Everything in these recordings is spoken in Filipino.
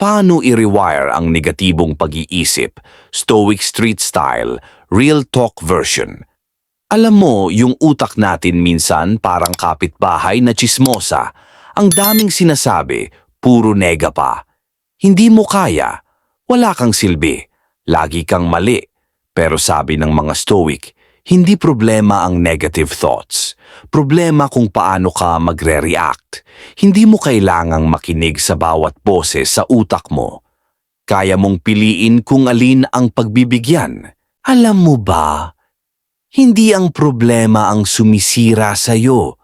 Paano i-rewire ang negatibong pag-iisip? Stoic Street Style, Real Talk Version. Alam mo, yung utak natin minsan parang kapitbahay na chismosa. Ang daming sinasabi, puro nega pa. Hindi mo kaya. Wala kang silbi. Lagi kang mali. Pero sabi ng mga Stoic, hindi problema ang negative thoughts. Problema kung paano ka magre-react. Hindi mo kailangang makinig sa bawat boses sa utak mo. Kaya mong piliin kung alin ang pagbibigyan. Alam mo ba, hindi ang problema ang sumisira sa'yo,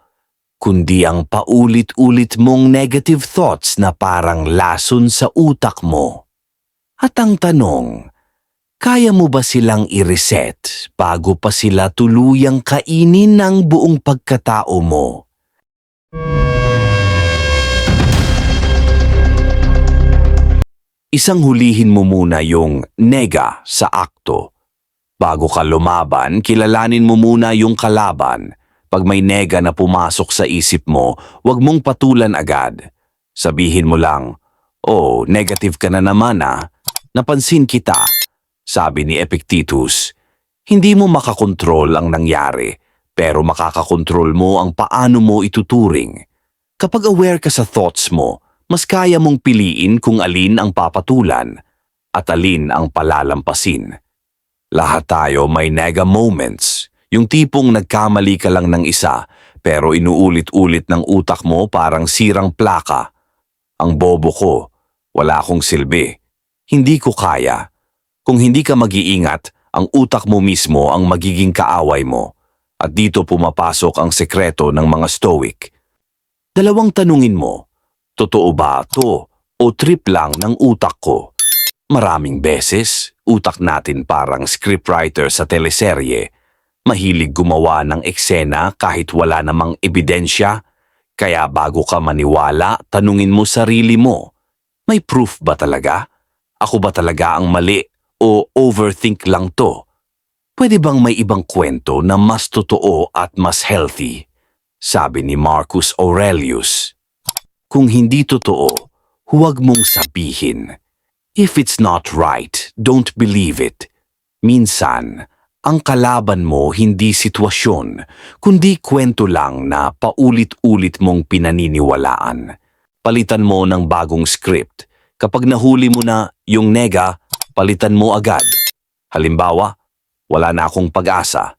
kundi ang paulit-ulit mong negative thoughts na parang lason sa utak mo. At ang tanong, kaya mo ba silang i-reset bago pa sila tuluyang kainin ng buong pagkatao mo? Isang hulihin mo muna yung nega sa akto. Bago ka lumaban, kilalanin mo muna yung kalaban. Pag may nega na pumasok sa isip mo, huwag mong patulan agad. Sabihin mo lang, Oh, negative ka na naman ah. Napansin kita. Sabi ni Epictetus, hindi mo makakontrol ang nangyari, pero makakakontrol mo ang paano mo ituturing. Kapag aware ka sa thoughts mo, mas kaya mong piliin kung alin ang papatulan at alin ang palalampasin. Lahat tayo may nega moments, yung tipong nagkamali ka lang ng isa pero inuulit-ulit ng utak mo parang sirang plaka. Ang bobo ko, wala akong silbi. Hindi ko kaya. Kung hindi ka mag-iingat, ang utak mo mismo ang magiging kaaway mo. At dito pumapasok ang sekreto ng mga stoic. Dalawang tanungin mo, totoo ba to o trip lang ng utak ko? Maraming beses, utak natin parang scriptwriter sa teleserye. Mahilig gumawa ng eksena kahit wala namang ebidensya. Kaya bago ka maniwala, tanungin mo sarili mo, may proof ba talaga? Ako ba talaga ang mali o overthink lang to? Pwede bang may ibang kwento na mas totoo at mas healthy? Sabi ni Marcus Aurelius. Kung hindi totoo, huwag mong sabihin. If it's not right, don't believe it. Minsan, ang kalaban mo hindi sitwasyon, kundi kwento lang na paulit-ulit mong pinaniniwalaan. Palitan mo ng bagong script. Kapag nahuli mo na yung nega, palitan mo agad. Halimbawa, wala na akong pag-asa.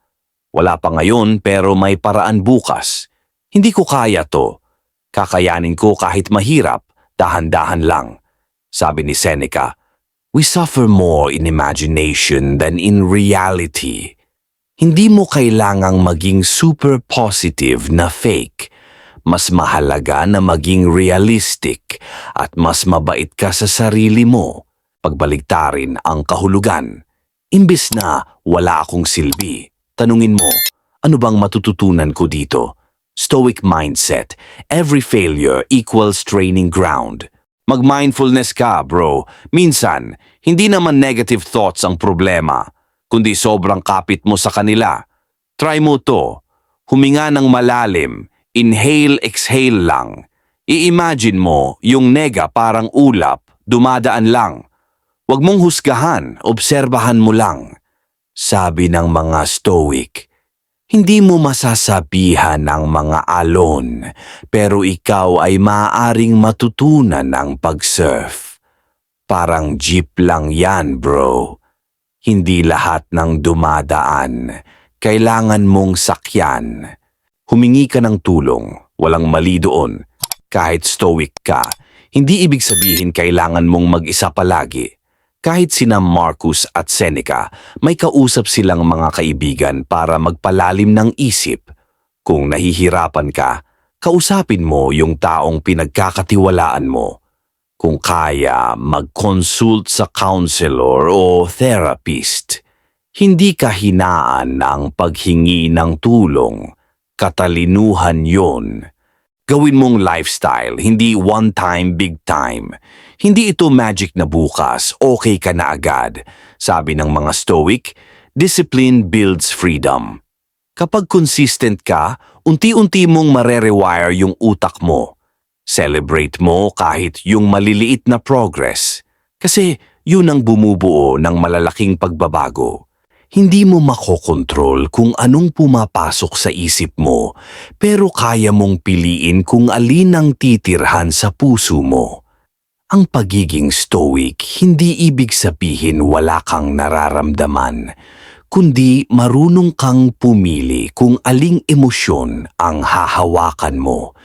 Wala pa ngayon pero may paraan bukas. Hindi ko kaya to. Kakayanin ko kahit mahirap, dahan-dahan lang. Sabi ni Seneca, We suffer more in imagination than in reality. Hindi mo kailangang maging super positive na fake. Mas mahalaga na maging realistic at mas mabait ka sa sarili mo. Pagbaligtarin ang kahulugan. Imbis na wala akong silbi, tanungin mo, ano bang matututunan ko dito? Stoic mindset, every failure equals training ground. Mag-mindfulness ka, bro. Minsan, hindi naman negative thoughts ang problema, kundi sobrang kapit mo sa kanila. Try mo to. Huminga ng malalim, inhale, exhale lang. I-imagine mo yung nega parang ulap, dumadaan lang. Huwag mong husgahan, obserbahan mo lang. Sabi ng mga stoic, hindi mo masasabihan ng mga alon, pero ikaw ay maaaring matutunan ng pag-surf. Parang jeep lang yan, bro. Hindi lahat ng dumadaan. Kailangan mong sakyan. Humingi ka ng tulong, walang mali doon. Kahit stoic ka, hindi ibig sabihin kailangan mong mag-isa palagi. Kahit sina Marcus at Seneca, may kausap silang mga kaibigan para magpalalim ng isip. Kung nahihirapan ka, kausapin mo yung taong pinagkakatiwalaan mo. Kung kaya, mag-consult sa counselor o therapist. Hindi ka hinaan ng paghingi ng tulong. Katalinuhan yon. Gawin mong lifestyle, hindi one time, big time. Hindi ito magic na bukas, okay ka na agad. Sabi ng mga stoic, discipline builds freedom. Kapag consistent ka, unti-unti mong marerewire yung utak mo. Celebrate mo kahit yung maliliit na progress. Kasi yun ang bumubuo ng malalaking pagbabago. Hindi mo makokontrol kung anong pumapasok sa isip mo, pero kaya mong piliin kung alin ang titirhan sa puso mo. Ang pagiging stoic hindi ibig sabihin wala kang nararamdaman, kundi marunong kang pumili kung aling emosyon ang hahawakan mo.